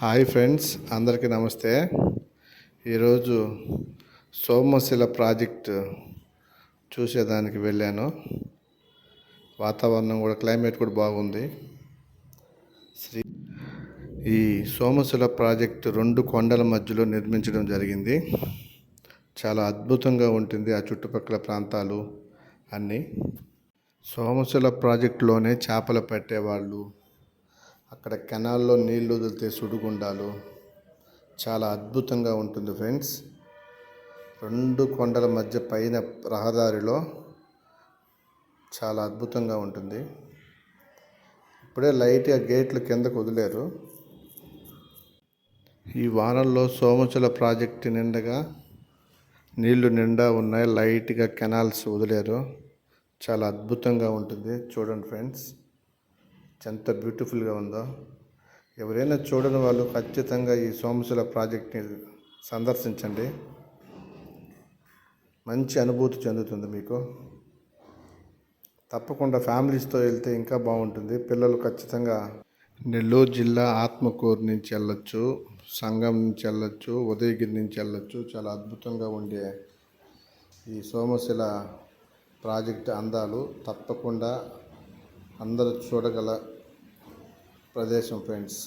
Hi friends అందరికీ నమస్తే. ఈరోజు సోమశిల ప్రాజెక్ట్ చూసేదానికి వెళ్ళాను. వాతావరణం కూడా క్లైమేట్ కూడా బాగుంది. శ్రీ ఈ సోమశిల ప్రాజెక్ట్ రెండు కొండల మధ్యలో నిర్మించడం జరిగింది. చాలా అద్భుతంగా ఉంటుంది ఆ చుట్టుపక్కల ప్రాంతాలు అన్నీ. సోమశిల ప్రాజెక్టులోనే చేపలు పట్టేవాళ్ళు అక్కడ కెనాల్లో నీళ్ళు వదిలితే సుడిగుండాలు చాలా అద్భుతంగా ఉంటుంది ఫ్రెండ్స్. రెండు కొండల మధ్య పైన రహదారిలో చాలా అద్భుతంగా ఉంటుంది. ఇప్పుడే లైట్గా గేట్లు కిందకు వదిలేరు. ఈ వారంలో సోమచల ప్రాజెక్టు నిండగా నీళ్ళు నిండా ఉన్నాయి. లైట్గా కెనాల్స్ వదిలేరు. చాలా అద్భుతంగా ఉంటుంది. చూడండి ఫ్రెండ్స్. ఎంత బ్యూటిఫుల్గా ఉందో. ఎవరైనా చూడని వాళ్ళు ఖచ్చితంగా ఈ సోమశిల ప్రాజెక్ట్ని సందర్శించండి. మంచి అనుభూతి చెందుతుంది మీకు. తప్పకుండా ఫ్యామిలీస్తో వెళ్తే ఇంకా బాగుంటుంది. పిల్లలు ఖచ్చితంగా నెల్లూరు జిల్లా ఆత్మకూరు నుంచి వెళ్ళొచ్చు సంగం నుంచి వెళ్ళొచ్చు ఉదయగిరి నుంచి వెళ్ళొచ్చు. చాలా అద్భుతంగా ఉండే ఈ సోమశిల ప్రాజెక్ట్ అందాలు. తప్పకుండా అందరూ చూడగల ప్రదేశం ఫ్రెండ్స్